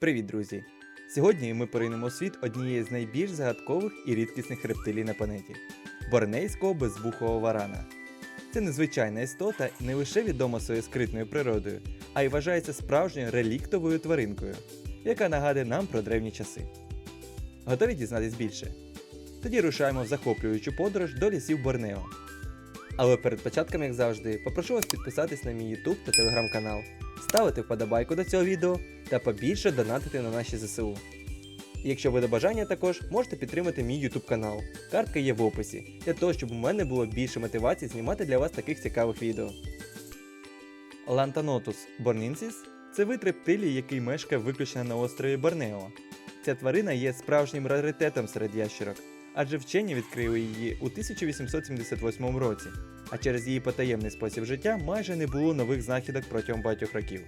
Привіт, друзі! Сьогодні ми поринемо у світ однієї з найбільш загадкових і рідкісних рептилій на планеті борнейського безвухого варана. Це незвичайна істота не лише відома своєю скритною природою, а й вважається справжньою реліктовою тваринкою, яка нагадує нам про древні часи. Готові дізнатись більше? Тоді рушаємо в захоплюючу подорож до лісів Борнео. Але перед початком, як завжди, попрошу вас підписатись на мій YouTube та телеграм канал, ставити вподобайку до цього відео та побільше донатити на наші ЗСУ. Якщо буде бажання також, можете підтримати мій YouTube канал. Картка є в описі, для того, щоб у мене було більше мотивації знімати для вас таких цікавих відео. Лантанотус борнінсіс це вид рептилії, який мешкає виключно на острові Борнео. Ця тварина є справжнім раритетом серед ящерок, адже вчені відкрили її у 1878 році, а через її потаємний спосіб життя майже не було нових знахідок протягом багатьох років.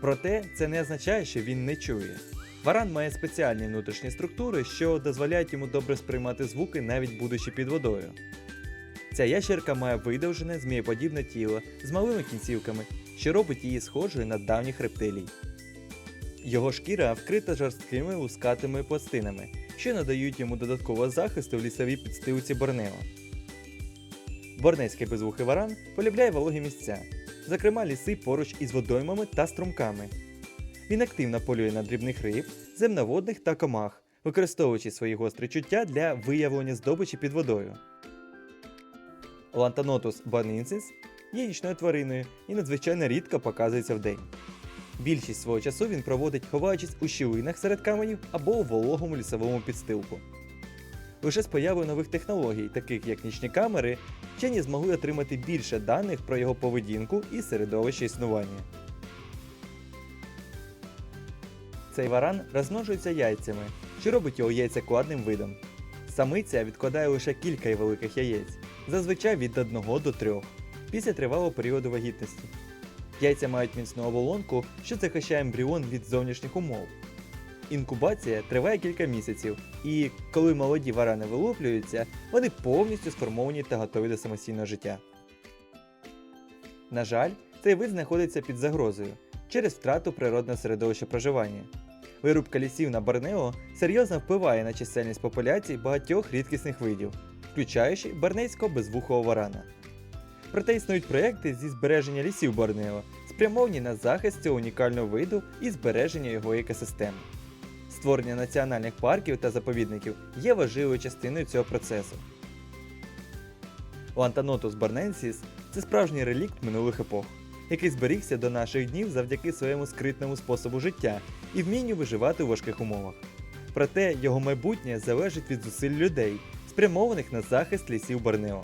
Проте це не означає, що він не чує. Варан має спеціальні внутрішні структури, що дозволяють йому добре сприймати звуки, навіть будучи під водою. Ця ящерка має видовжене змієподібне тіло з малими кінцівками, що робить її схожою на давніх рептилій. Його шкіра вкрита жорсткими лускатими пластинами, що надають йому додаткового захисту в лісовій підстилці Борнео. Борнейський безвухий варан полюбляє вологі місця, зокрема ліси поруч із водоймами та струмками. Він активно полює на дрібних риб, земноводних та комах, використовуючи свої гострі чуття для виявлення здобичі під водою. Лантанотус банінсис є нічною твариною і надзвичайно рідко показується вдень. Більшість свого часу він проводить, ховаючись у щілинах серед каменів або у вологому лісовому підстилку. Лише з появою нових технологій, таких як нічні камери, вчені змогли отримати більше даних про його поведінку і середовище існування. Цей варан розмножується яйцями, що робить його яйцекладним видом. Самиця відкладає лише кілька великих яєць, зазвичай від 1 до 3, після тривалого періоду вагітності. Яйця мають міцну оболонку, що захищає ембріон від зовнішніх умов. Інкубація триває кілька місяців, і коли молоді варани вилуплюються, вони повністю сформовані та готові до самостійного життя. На жаль, цей вид знаходиться під загрозою через втрату природного середовища проживання. Вирубка лісів на Борнео серйозно впливає на чисельність популяцій багатьох рідкісних видів, включаючи барнейського безвухого варана. Проте існують проекти зі збереження лісів Борнео, спрямовані на захист цього унікального виду і збереження його екосистеми. Створення національних парків та заповідників є важливою частиною цього процесу. Лантанотус барненсіс це справжній релікт минулих епох, який зберігся до наших днів завдяки своєму скритному способу життя і вмінню виживати у важких умовах. Проте його майбутнє залежить від зусиль людей, спрямованих на захист лісів Борнео.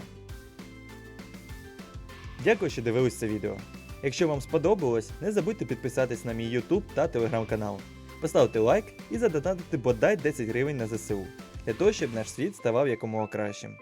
Дякую, що дивились це відео. Якщо вам сподобалось, не забудьте підписатись на мій YouTube та телеграм канал, поставити лайк і задонатити бодай 10 гривень на ЗСУ, для того, щоб наш світ ставав якомога кращим.